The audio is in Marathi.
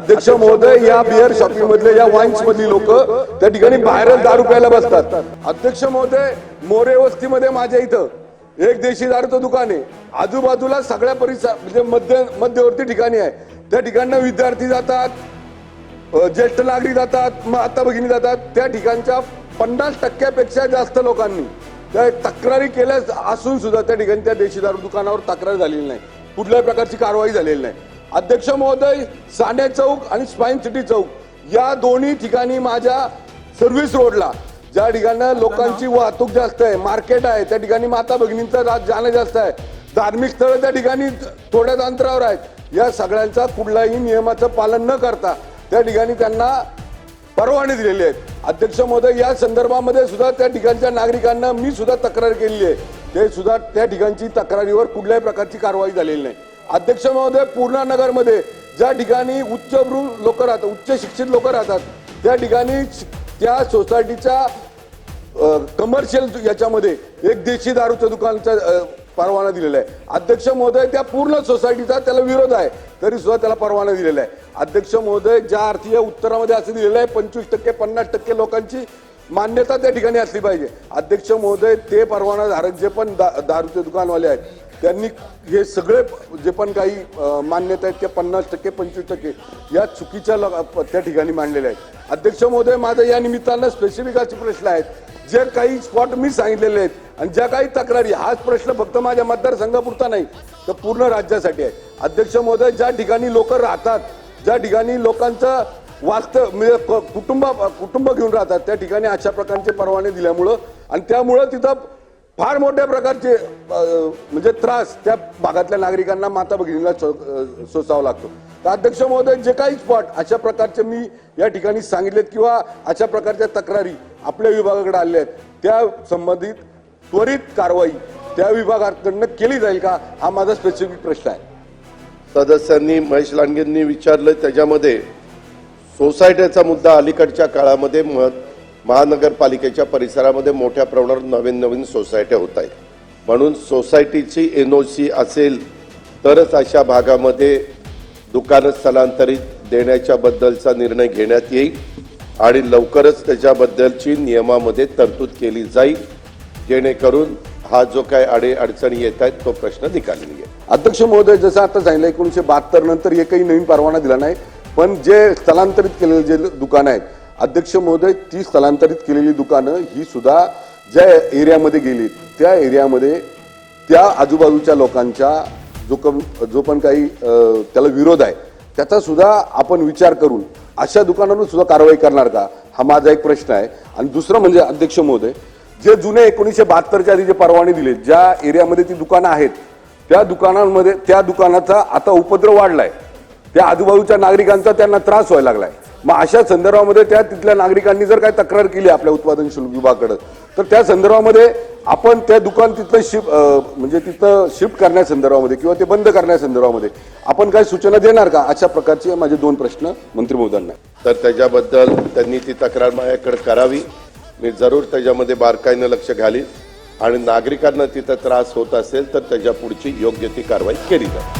अध्यक्ष महोदय या बिअर शॉपिंग मधले या वाईन्स मधली लोक त्या ठिकाणी बाहेरच दारू प्यायला बसतात. अध्यक्ष महोदय मोरे वस्तीमध्ये माझ्या इथं एक देशी दारूचं दुकान आहे. आजूबाजूला सगळ्या परिसर म्हणजे मध्य मध्यवर्ती ठिकाणी आहे. त्या ठिकाणी विद्यार्थी जातात ज्येष्ठ नागरिक जातात माता भगिनी जातात. त्या ठिकाणच्या पन्नास टक्क्यापेक्षा जास्त लोकांनी त्या तक्रारी केल्या असून सुद्धा त्या ठिकाणी त्या देशी दारू दुकानावर तक्रार झालेली नाही. कुठल्याही प्रकारची कारवाई झालेली नाही. अध्यक्ष महोदय साने चौक आणि स्पाईन सिटी चौक या दोन्ही ठिकाणी माझ्या सर्व्हिस रोडला ज्या ठिकाणी लोकांची वाहतूक जास्त आहे मार्केट आहे त्या ठिकाणी माता भगिनींचं राज जाणं जास्त आहे धार्मिक स्थळं त्या ठिकाणी थोड्याच अंतरावर आहेत या सगळ्यांचा कुठलाही नियमाचं पालन न करता त्या ठिकाणी त्यांना परवाने दिलेले आहेत. अध्यक्ष महोदय या संदर्भामध्ये सुद्धा त्या ठिकाणच्या नागरिकांना मी सुद्धा तक्रार केलेली आहे. ते सुद्धा त्या ठिकाणची तक्रारीवर कुठल्याही प्रकारची कारवाई झालेली नाही. अध्यक्ष महोदय पूर्णानगरमध्ये ज्या ठिकाणी उच्चभ्रू लोक राहतात उच्च शिक्षित लोक राहतात त्या ठिकाणी त्या सोसायटीच्या कमर्शियल याच्यामध्ये एक देशी दारूच्या दुकानचा परवाना दिलेला आहे. अध्यक्ष महोदय त्या पूर्ण सोसायटीचा त्याला विरोध आहे तरी सुद्धा त्याला परवाना दिलेला आहे. अध्यक्ष महोदय ज्या अर्थी या उत्तरामध्ये असं दिलेलं आहे पंचवीस टक्के पन्नास टक्के लोकांची मान्यता त्या ठिकाणी असली पाहिजे. अध्यक्ष महोदय ते परवाना धारक जे पण दा, दारूचे दुकानवाले आहेत त्यांनी हे सगळे जे पण काही मान्यता आहेत त्या पन्नास टक्के पंचवीस टक्के या चुकीच्या त्या ठिकाणी मांडलेल्या आहेत. अध्यक्ष महोदय माझ्या या निमित्तानं स्पेसिफिक असे प्रश्न आहेत. जे काही स्पॉट मी सांगितलेले आहेत आणि ज्या काही तक्रारी हाच प्रश्न फक्त माझ्या मतदारसंघापुरता नाही तर पूर्ण राज्यासाठी आहे. अध्यक्ष महोदय ज्या ठिकाणी लोक राहतात ज्या ठिकाणी लोकांचं वास्तव म्हणजे कुटुंब कुटुंब घेऊन राहतात त्या ठिकाणी अशा प्रकारचे परवाने दिल्यामुळं आणि त्यामुळं तिथं फार मोठ्या प्रकारचे म्हणजे त्रास त्या भागातल्या नागरिकांना माता भगिनीला सो- सोसावा लागतो. तर अध्यक्ष महोदय जे काही स्पॉट अशा प्रकारचे मी या ठिकाणी सांगितलेत किंवा अशा प्रकारच्या तक्रारी आपल्या विभागाकडे आल्या आहेत त्या संबंधित त्वरित कारवाई त्या विभागाकडनं केली जाईल का हा माझा स्पेसिफिक प्रश्न आहे. सदस्यांनी महेश लांडगेंनी विचारलं त्याच्यामध्ये सोसायटीचा मुद्दा अलीकडच्या काळामध्ये मत महानगरपालिकेच्या परिसरामध्ये मोठ्या प्रमाणावर नवीन नवीन सोसायट्या होत आहेत. म्हणून सोसायटीची एन ओ सी असेल तरच अशा भागामध्ये दुकानं स्थलांतरित देण्याच्या बद्दलचा निर्णय घेण्यात येईल आणि लवकरच त्याच्याबद्दलची नियमामध्ये तरतूद केली जाईल. जेणेकरून हा जो काय आडे अडचणी येत आहेत तो प्रश्न निकाली निघेल अध्यक्ष महोदय जसं आता सांगितलं एकोणीशे बहात्तर नंतर एकही नवीन परवाना दिला नाही. पण जे स्थलांतरित केलेले जे दुकानं आहेत अध्यक्ष महोदय ती स्थलांतरित केलेली दुकानं ही सुद्धा ज्या एरियामध्ये गेली त्या एरियामध्ये त्या आजूबाजूच्या लोकांच्या जो कम जो पण काही त्याला विरोध आहे त्याचा सुद्धा आपण विचार करून अशा दुकानांवर सुद्धा कारवाई करणार का? हा माझा एक प्रश्न आहे. आणि दुसरं म्हणजे अध्यक्ष महोदय जे जुने एकोणीसशे बहात्तरच्या आधी जे परवाने दिले ज्या एरियामध्ये ती दुकानं आहेत त्या दुकानांमध्ये त्या दुकानाचा आता उपद्रव वाढलाय. त्या आजूबाजूच्या नागरिकांचा त्यांना त्रास व्हायला लागलाय. मग अशा संदर्भामध्ये त्या तिथल्या नागरिकांनी जर काय तक्रार केली आपल्या उत्पादन शुल्क विभागाकडे तर त्या संदर्भामध्ये आपण त्या दुकान तिथं शिफ्ट म्हणजे तिथं शिफ्ट करण्या संदर्भामध्ये किंवा ते बंद करण्यासंदर्भामध्ये आपण काय सूचना देणार का? अशा प्रकारचे माझे दोन प्रश्न मंत्री महोदयांना. तर त्याच्याबद्दल त्यांनी ती तक्रार माझ्याकडे करावी. मी जरूर त्याच्यामध्ये बारकाईनं लक्ष घालीन आणि नागरिकांना तिथं त्रास होत असेल तर त्याच्या पुढची योग्य ती कारवाई केली जाईल.